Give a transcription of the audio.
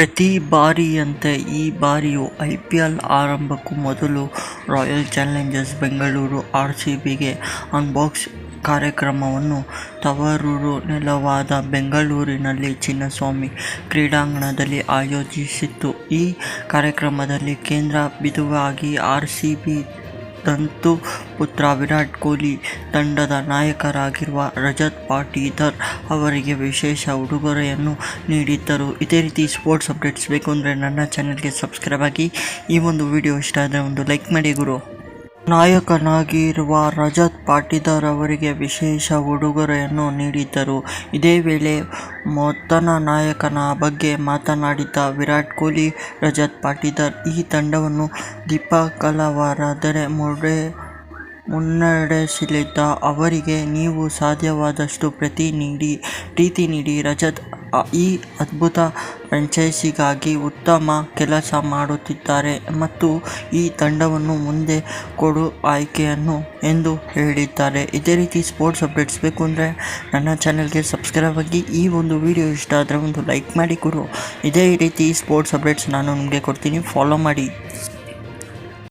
ಪ್ರತಿ ಬಾರಿಯಂತೆ ಈ ಬಾರಿಯೂ ಐ ಪಿ ಎಲ್ ಆರಂಭಕ್ಕೂ ಮೊದಲು royal challengers Bengaluru R C ಬಿಗೆ ಅನ್ಬಾಕ್ಸ್ ಕಾರ್ಯಕ್ರಮವನ್ನು ತವರೂರು ನೆಲವಾದ ಬೆಂಗಳೂರಿನಲ್ಲಿ ಚಿನ್ನಸ್ವಾಮಿ ಕ್ರೀಡಾಂಗಣದಲ್ಲಿ ಆಯೋಜಿಸಿತ್ತು. ಈ ಕಾರ್ಯಕ್ರಮದಲ್ಲಿ ಕೇಂದ್ರ ಬಿದುವಾಗಿ ಆರ್ ಸಿ ಬಿ ದಂತು ಪುತ್ರ ವಿರಾಟ್ ಕೊಹ್ಲಿ ತಂಡದ ನಾಯಕರಾಗಿರುವ ರಜತ್ ಪಾಟೀದಾರ್ ಅವರಿಗೆ ವಿಶೇಷ ಉಡುಗೊರೆಯನ್ನು ನೀಡಿದ್ದರು. ಇದೇ ರೀತಿ ಸ್ಪೋರ್ಟ್ಸ್ ಅಪ್ಡೇಟ್ಸ್ ಬೇಕು ಅಂದರೆ ನನ್ನ ಚಾನಲ್ಗೆ ಸಬ್ಸ್ಕ್ರೈಬ್ ಆಗಿ. ಈ ಒಂದು ವಿಡಿಯೋ ಇಷ್ಟ ಆದರೆ ಒಂದು ಲೈಕ್ ಮಾಡಿ ಗುರು. ನಾಯಕನಾಗಿರುವ ರಜತ್ ಪಾಟೀದಾರ್ ಅವರಿಗೆ ವಿಶೇಷ ಉಡುಗೊರೆಯನ್ನು ನೀಡಿದ್ದರು. ಇದೇ ವೇಳೆ ಮೊತ್ತನ ನಾಯಕನ ಬಗ್ಗೆ ಮಾತನಾಡಿದ ವಿರಾಟ್ ಕೊಹ್ಲಿ, ರಜತ್ ಪಾಟೀದಾರ್, ಈ ತಂಡವನ್ನು ದೀಪಕಲವಾರಾದರೆ ಮುಡೆ ಮುನ್ನಡೆಸಲಿದ್ದ ಅವರಿಗೆ ನೀವು ಸಾಧ್ಯವಾದಷ್ಟು ಪ್ರತಿ ನೀಡಿ, ಪ್ರೀತಿ ನೀಡಿ, ರಜತ್ ಈ ಅದ್ಭುತ ಫ್ರಾಂಚೈಸಿಗಾಗಿ ಉತ್ತಮ ಕೆಲಸ ಮಾಡುತ್ತಿದ್ದಾರೆ ಮತ್ತು ಈ ತಂಡವನ್ನು ಮುಂದೆ ಕೊಡು ಆಯ್ಕೆಯನ್ನು ಎಂದು ಹೇಳಿದ್ದಾರೆ. ಇದೇ ರೀತಿ ಸ್ಪೋರ್ಟ್ಸ್ ಅಪ್ಡೇಟ್ಸ್ ಬೇಕು ಅಂದರೆ ನನ್ನ ಚಾನಲ್ಗೆ ಸಬ್ಸ್ಕ್ರೈಬ್ ಆಗಿ ಈ ಒಂದು ವಿಡಿಯೋ ಇಷ್ಟ ಆದರೆ ಒಂದು ಲೈಕ್ ಮಾಡಿ ಕೊಡು. ಇದೇ ರೀತಿ ಸ್ಪೋರ್ಟ್ಸ್ ಅಪ್ಡೇಟ್ಸ್ ನಾನು ನಿಮಗೆ ಕೊಡ್ತೀನಿ. ಫಾಲೋ ಮಾಡಿ.